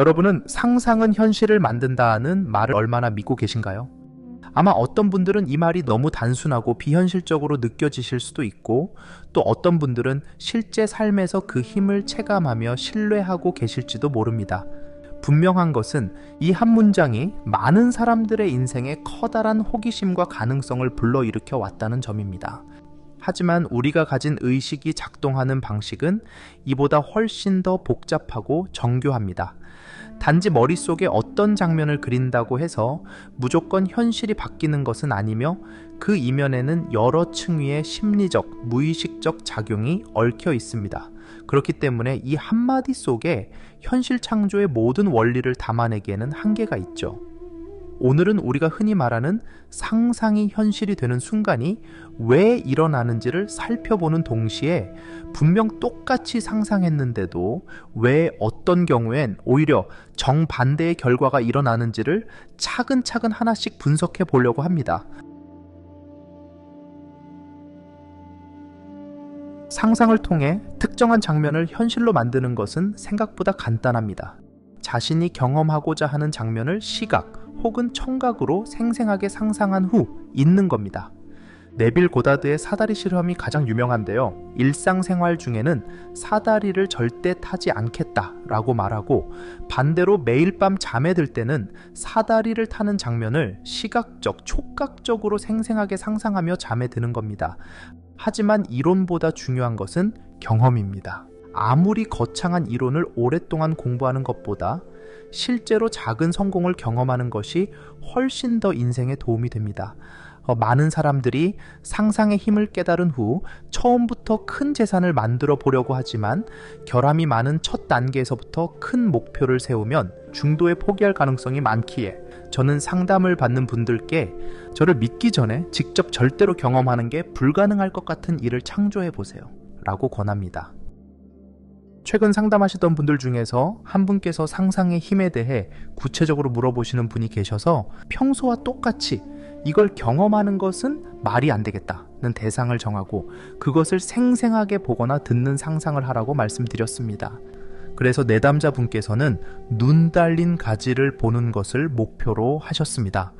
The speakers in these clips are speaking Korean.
여러분은 상상은 현실을 만든다는 말을 얼마나 믿고 계신가요? 아마 어떤 분들은 이 말이 너무 단순하고 비현실적으로 느껴지실 수도 있고 또 어떤 분들은 실제 삶에서 그 힘을 체감하며 신뢰하고 계실지도 모릅니다. 분명한 것은 이 한 문장이 많은 사람들의 인생에 커다란 호기심과 가능성을 불러일으켜 왔다는 점입니다. 하지만 우리가 가진 의식이 작동하는 방식은 이보다 훨씬 더 복잡하고 정교합니다. 단지 머릿속에 어떤 장면을 그린다고 해서 무조건 현실이 바뀌는 것은 아니며 그 이면에는 여러 층위의 심리적, 무의식적 작용이 얽혀 있습니다. 그렇기 때문에 이 한마디 속에 현실 창조의 모든 원리를 담아내기에는 한계가 있죠. 오늘은 우리가 흔히 말하는 상상이 현실이 되는 순간이 왜 일어나는지를 살펴보는 동시에 분명 똑같이 상상했는데도 왜 어떤 경우엔 오히려 정반대의 결과가 일어나는지를 차근차근 하나씩 분석해 보려고 합니다. 상상을 통해 특정한 장면을 현실로 만드는 것은 생각보다 간단합니다. 자신이 경험하고자 하는 장면을 시각 혹은 청각으로 생생하게 상상한 후 있는 겁니다. 네빌 고다드의 사다리 실험이 가장 유명한데요. 일상생활 중에는 사다리를 절대 타지 않겠다라고 말하고 반대로 매일 밤 잠에 들 때는 사다리를 타는 장면을 시각적, 촉각적으로 생생하게 상상하며 잠에 드는 겁니다. 하지만 이론보다 중요한 것은 경험입니다. 아무리 거창한 이론을 오랫동안 공부하는 것보다 실제로 작은 성공을 경험하는 것이 훨씬 더 인생에 도움이 됩니다. 어, 많은 사람들이 상상의 힘을 깨달은 후 처음부터 큰 재산을 만들어 보려고 하지만 결함이 많은 첫 단계에서부터 큰 목표를 세우면 중도에 포기할 가능성이 많기에 저는 상담을 받는 분들께 저를 믿기 전에 직접 절대로 경험하는 게 불가능할 것 같은 일을 창조해 보세요. 라고 권합니다. 최근 상담하시던 분들 중에서 한 분께서 상상의 힘에 대해 구체적으로 물어보시는 분이 계셔서 평소와 똑같이 이걸 경험하는 것은 말이 안 되겠다는 대상을 정하고 그것을 생생하게 보거나 듣는 상상을 하라고 말씀드렸습니다. 그래서 내담자 분께서는 눈 달린 가지를 보는 것을 목표로 하셨습니다.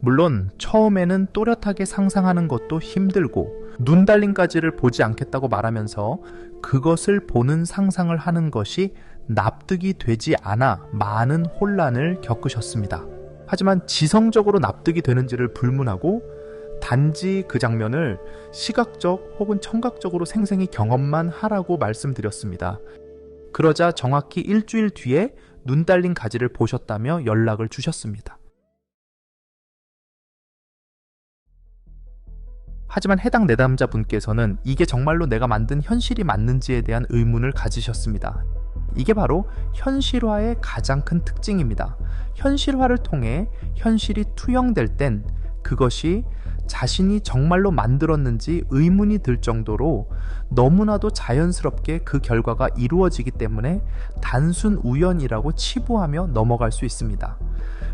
물론 처음에는 또렷하게 상상하는 것도 힘들고 눈 달린 가지를 보지 않겠다고 말하면서 그것을 보는 상상을 하는 것이 납득이 되지 않아 많은 혼란을 겪으셨습니다. 하지만 지성적으로 납득이 되는지를 불문하고 단지 그 장면을 시각적 혹은 청각적으로 생생히 경험만 하라고 말씀드렸습니다. 그러자 정확히 일주일 뒤에 눈 달린 가지를 보셨다며 연락을 주셨습니다. 하지만 해당 내담자분께서는 이게 정말로 내가 만든 현실이 맞는지에 대한 의문을 가지셨습니다. 이게 바로 현실화의 가장 큰 특징입니다. 현실화를 통해 현실이 투영될 땐 그것이 자신이 정말로 만들었는지 의문이 들 정도로 너무나도 자연스럽게 그 결과가 이루어지기 때문에 단순 우연이라고 치부하며 넘어갈 수 있습니다.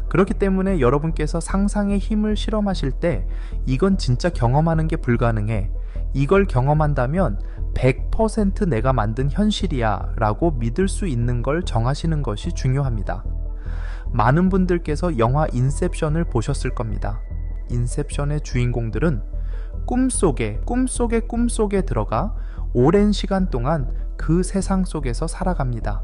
그렇기 때문에 여러분께서 상상의 힘을 실험하실 때 이건 진짜 경험하는 게 불가능해. 이걸 경험한다면 100% 내가 만든 현실이야 라고 믿을 수 있는 걸 정하시는 것이 중요합니다. 많은 분들께서 영화 인셉션을 보셨을 겁니다. 인셉션의 주인공들은 꿈속에, 꿈속에, 꿈속에 들어가 오랜 시간 동안 그 세상 속에서 살아갑니다.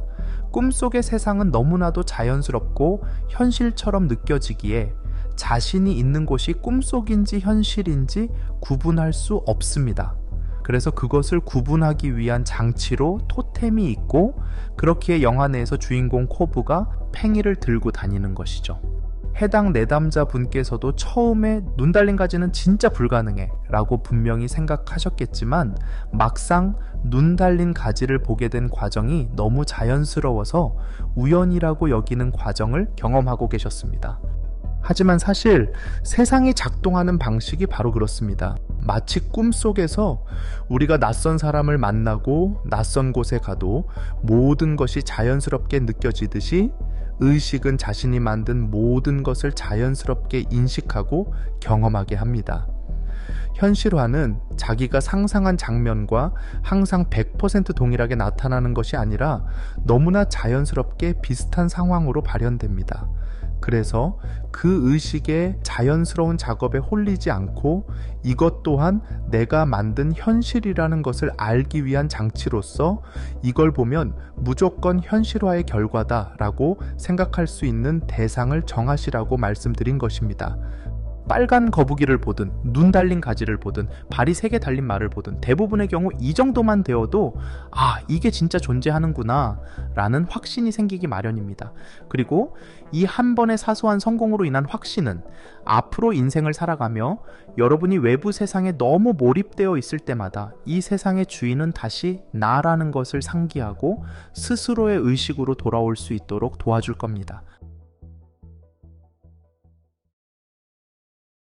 꿈속의 세상은 너무나도 자연스럽고 현실처럼 느껴지기에 자신이 있는 곳이 꿈속인지 현실인지 구분할 수 없습니다. 그래서 그것을 구분하기 위한 장치로 토템이 있고 그렇기에 영화 내에서 주인공 코브가 팽이를 들고 다니는 것이죠. 해당 내담자 분께서도 처음에 눈 달린 가지는 진짜 불가능해 라고 분명히 생각하셨겠지만 막상 눈 달린 가지를 보게 된 과정이 너무 자연스러워서 우연이라고 여기는 과정을 경험하고 계셨습니다. 하지만 사실 세상이 작동하는 방식이 바로 그렇습니다. 마치 꿈속에서 우리가 낯선 사람을 만나고 낯선 곳에 가도 모든 것이 자연스럽게 느껴지듯이 의식은 자신이 만든 모든 것을 자연스럽게 인식하고 경험하게 합니다. 현실화는 자기가 상상한 장면과 항상 100% 동일하게 나타나는 것이 아니라 너무나 자연스럽게 비슷한 상황으로 발현됩니다. 그래서 그 의식의 자연스러운 작업에 홀리지 않고 이것 또한 내가 만든 현실이라는 것을 알기 위한 장치로서 이걸 보면 무조건 현실화의 결과다라고 생각할 수 있는 대상을 정하시라고 말씀드린 것입니다. 빨간 거북이를 보든 눈 달린 가지를 보든 발이 세 개 달린 말을 보든 대부분의 경우 이 정도만 되어도 아 이게 진짜 존재하는구나 라는 확신이 생기기 마련입니다. 그리고 이 한 번의 사소한 성공으로 인한 확신은 앞으로 인생을 살아가며 여러분이 외부 세상에 너무 몰입되어 있을 때마다 이 세상의 주인은 다시 나라는 것을 상기하고 스스로의 의식으로 돌아올 수 있도록 도와줄 겁니다.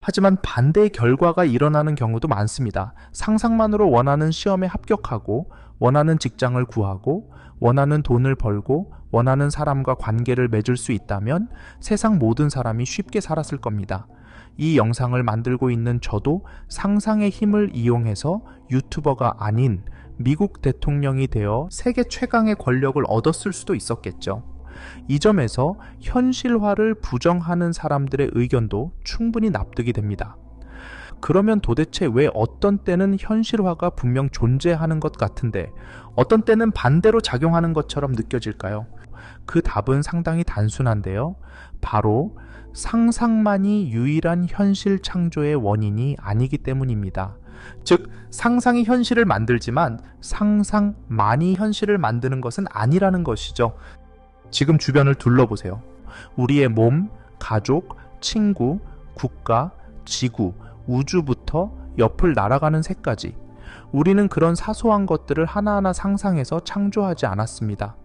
하지만 반대의 결과가 일어나는 경우도 많습니다. 상상만으로 원하는 시험에 합격하고, 원하는 직장을 구하고, 원하는 돈을 벌고, 원하는 사람과 관계를 맺을 수 있다면 세상 모든 사람이 쉽게 살았을 겁니다. 이 영상을 만들고 있는 저도 상상의 힘을 이용해서 유튜버가 아닌 미국 대통령이 되어 세계 최강의 권력을 얻었을 수도 있었겠죠. 이 점에서 현실화를 부정하는 사람들의 의견도 충분히 납득이 됩니다. 그러면 도대체 왜 어떤 때는 현실화가 분명 존재하는 것 같은데 어떤 때는 반대로 작용하는 것처럼 느껴질까요? 그 답은 상당히 단순한데요. 바로 상상만이 유일한 현실 창조의 원인이 아니기 때문입니다. 즉, 상상이 현실을 만들지만 상상만이 현실을 만드는 것은 아니라는 것이죠. 지금 주변을 둘러보세요. 우리의 몸, 가족, 친구, 국가, 지구, 우주부터 옆을 날아가는 새까지 우리는 그런 사소한 것들을 하나하나 상상해서 창조하지 않았습니다.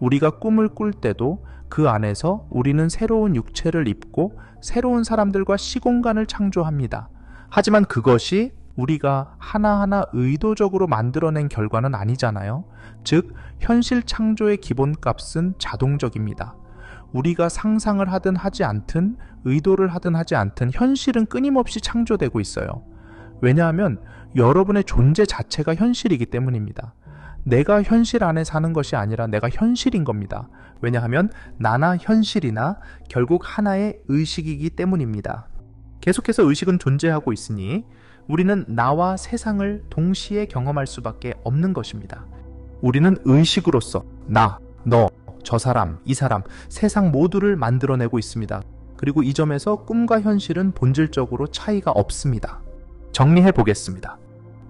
우리가 꿈을 꿀 때도 그 안에서 우리는 새로운 육체를 입고 새로운 사람들과 시공간을 창조합니다. 하지만 그것이 우리가 하나하나 의도적으로 만들어낸 결과는 아니잖아요. 즉, 현실 창조의 기본값은 자동적입니다. 우리가 상상을 하든 하지 않든, 의도를 하든 하지 않든, 현실은 끊임없이 창조되고 있어요. 왜냐하면 여러분의 존재 자체가 현실이기 때문입니다. 내가 현실 안에 사는 것이 아니라 내가 현실인 겁니다. 왜냐하면 나나 현실이나 결국 하나의 의식이기 때문입니다. 계속해서 의식은 존재하고 있으니 우리는 나와 세상을 동시에 경험할 수밖에 없는 것입니다. 우리는 의식으로서 나, 너, 저 사람, 이 사람, 세상 모두를 만들어내고 있습니다. 그리고 이 점에서 꿈과 현실은 본질적으로 차이가 없습니다. 정리해 보겠습니다.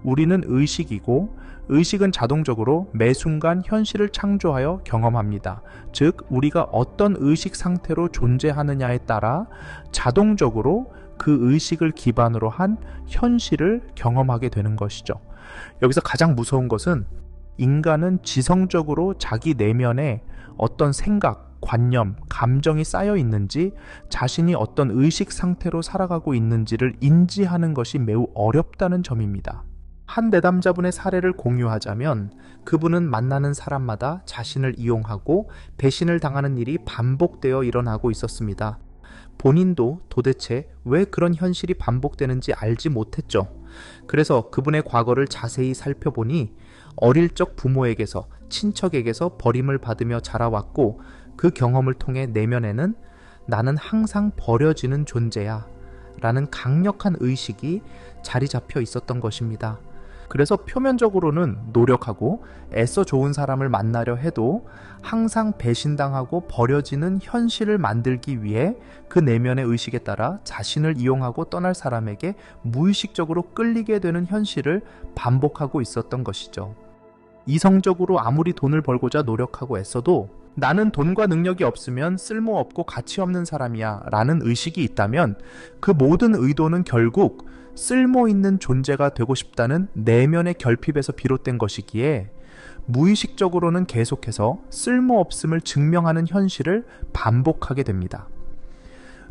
우리는 의식이고 의식은 자동적으로 매 순간 현실을 창조하여 경험합니다. 즉, 우리가 어떤 의식 상태로 존재하느냐에 따라 자동적으로 그 의식을 기반으로 한 현실을 경험하게 되는 것이죠. 여기서 가장 무서운 것은 인간은 지성적으로 자기 내면에 어떤 생각, 관념, 감정이 쌓여 있는지 자신이 어떤 의식 상태로 살아가고 있는지를 인지하는 것이 매우 어렵다는 점입니다. 한 내담자분의 사례를 공유하자면 그분은 만나는 사람마다 자신을 이용하고 배신을 당하는 일이 반복되어 일어나고 있었습니다. 본인도 도대체 왜 그런 현실이 반복되는지 알지 못했죠. 그래서 그분의 과거를 자세히 살펴보니 어릴 적 부모에게서 친척에게서 버림을 받으며 자라왔고 그 경험을 통해 내면에는 나는 항상 버려지는 존재야 라는 강력한 의식이 자리 잡혀 있었던 것입니다. 그래서 표면적으로는 노력하고 애써 좋은 사람을 만나려 해도 항상 배신당하고 버려지는 현실을 만들기 위해 그 내면의 의식에 따라 자신을 이용하고 떠날 사람에게 무의식적으로 끌리게 되는 현실을 반복하고 있었던 것이죠. 이성적으로 아무리 돈을 벌고자 노력하고 애써도 나는 돈과 능력이 없으면 쓸모없고 가치 없는 사람이야 라는 의식이 있다면 그 모든 의도는 결국 쓸모 있는 존재가 되고 싶다는 내면의 결핍에서 비롯된 것이기에 무의식적으로는 계속해서 쓸모없음을 증명하는 현실을 반복하게 됩니다.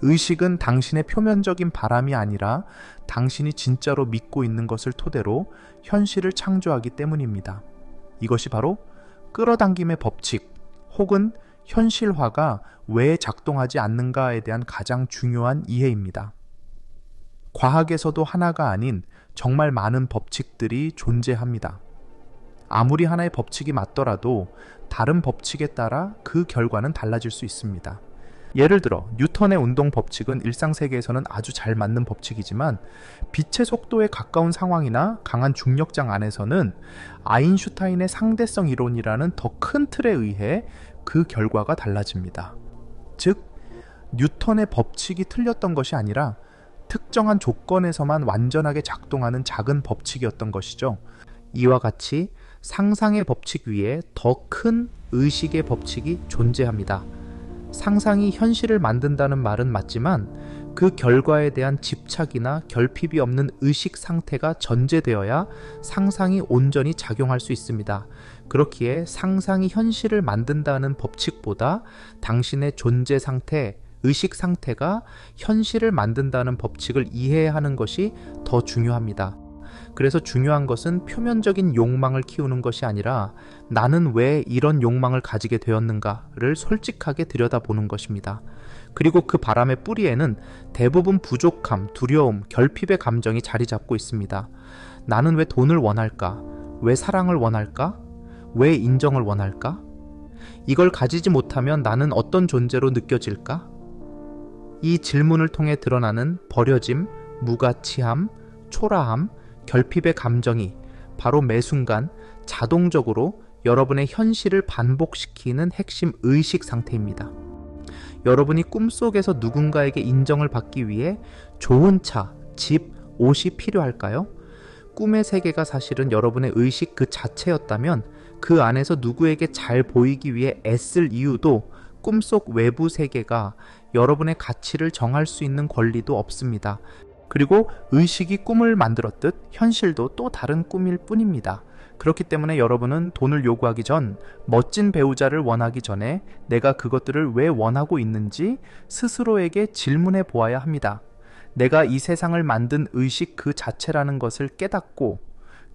의식은 당신의 표면적인 바람이 아니라 당신이 진짜로 믿고 있는 것을 토대로 현실을 창조하기 때문입니다. 이것이 바로 끌어당김의 법칙 혹은 현실화가 왜 작동하지 않는가에 대한 가장 중요한 이해입니다. 과학에서도 하나가 아닌 정말 많은 법칙들이 존재합니다. 아무리 하나의 법칙이 맞더라도 다른 법칙에 따라 그 결과는 달라질 수 있습니다. 예를 들어 뉴턴의 운동 법칙은 일상 세계에서는 아주 잘 맞는 법칙이지만 빛의 속도에 가까운 상황이나 강한 중력장 안에서는 아인슈타인의 상대성 이론이라는 더 큰 틀에 의해 그 결과가 달라집니다. 즉 뉴턴의 법칙이 틀렸던 것이 아니라 특정한 조건에서만 완전하게 작동하는 작은 법칙이었던 것이죠. 이와 같이 상상의 법칙 위에 더 큰 의식의 법칙이 존재합니다. 상상이 현실을 만든다는 말은 맞지만 그 결과에 대한 집착이나 결핍이 없는 의식 상태가 전제되어야 상상이 온전히 작용할 수 있습니다. 그렇기에 상상이 현실을 만든다는 법칙보다 당신의 존재 상태, 의식 상태가 현실을 만든다는 법칙을 이해하는 것이 더 중요합니다. 그래서 중요한 것은 표면적인 욕망을 키우는 것이 아니라 나는 왜 이런 욕망을 가지게 되었는가를 솔직하게 들여다보는 것입니다. 그리고 그 바람의 뿌리에는 대부분 부족함, 두려움, 결핍의 감정이 자리 잡고 있습니다. 나는 왜 돈을 원할까? 왜 사랑을 원할까? 왜 인정을 원할까? 이걸 가지지 못하면 나는 어떤 존재로 느껴질까? 이 질문을 통해 드러나는 버려짐, 무가치함, 초라함, 결핍의 감정이 바로 매 순간 자동적으로 여러분의 현실을 반복시키는 핵심 의식 상태입니다. 여러분이 꿈속에서 누군가에게 인정을 받기 위해 좋은 차, 집, 옷이 필요할까요? 꿈의 세계가 사실은 여러분의 의식 그 자체였다면 그 안에서 누구에게 잘 보이기 위해 애쓸 이유도 꿈속 외부 세계가 여러분의 가치를 정할 수 있는 권리도 없습니다. 그리고 의식이 꿈을 만들었듯 현실도 또 다른 꿈일 뿐입니다. 그렇기 때문에 여러분은 돈을 요구하기 전 멋진 배우자를 원하기 전에 내가 그것들을 왜 원하고 있는지 스스로에게 질문해 보아야 합니다. 내가 이 세상을 만든 의식 그 자체라는 것을 깨닫고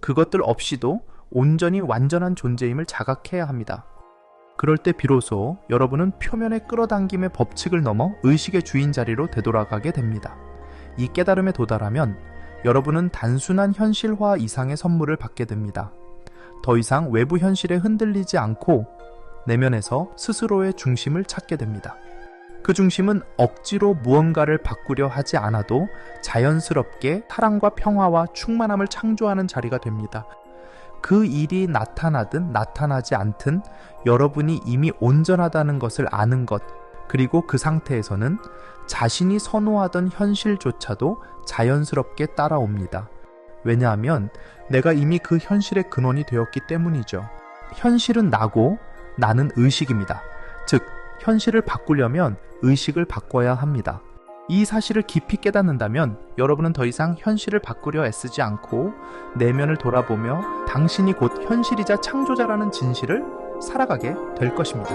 그것들 없이도 온전히 완전한 존재임을 자각해야 합니다. 그럴 때 비로소 여러분은 표면의 끌어당김의 법칙을 넘어 의식의 주인 자리로 되돌아가게 됩니다. 이 깨달음에 도달하면 여러분은 단순한 현실화 이상의 선물을 받게 됩니다. 더 이상 외부 현실에 흔들리지 않고 내면에서 스스로의 중심을 찾게 됩니다. 그 중심은 억지로 무언가를 바꾸려 하지 않아도 자연스럽게 사랑과 평화와 충만함을 창조하는 자리가 됩니다. 그 일이 나타나든 나타나지 않든 여러분이 이미 온전하다는 것을 아는 것, 그리고 그 상태에서는 자신이 선호하던 현실조차도 자연스럽게 따라옵니다. 왜냐하면 내가 이미 그 현실의 근원이 되었기 때문이죠. 현실은 나고 나는 의식입니다. 즉, 현실을 바꾸려면 의식을 바꿔야 합니다. 이 사실을 깊이 깨닫는다면 여러분은 더 이상 현실을 바꾸려 애쓰지 않고 내면을 돌아보며 당신이 곧 현실이자 창조자라는 진실을 살아가게 될 것입니다.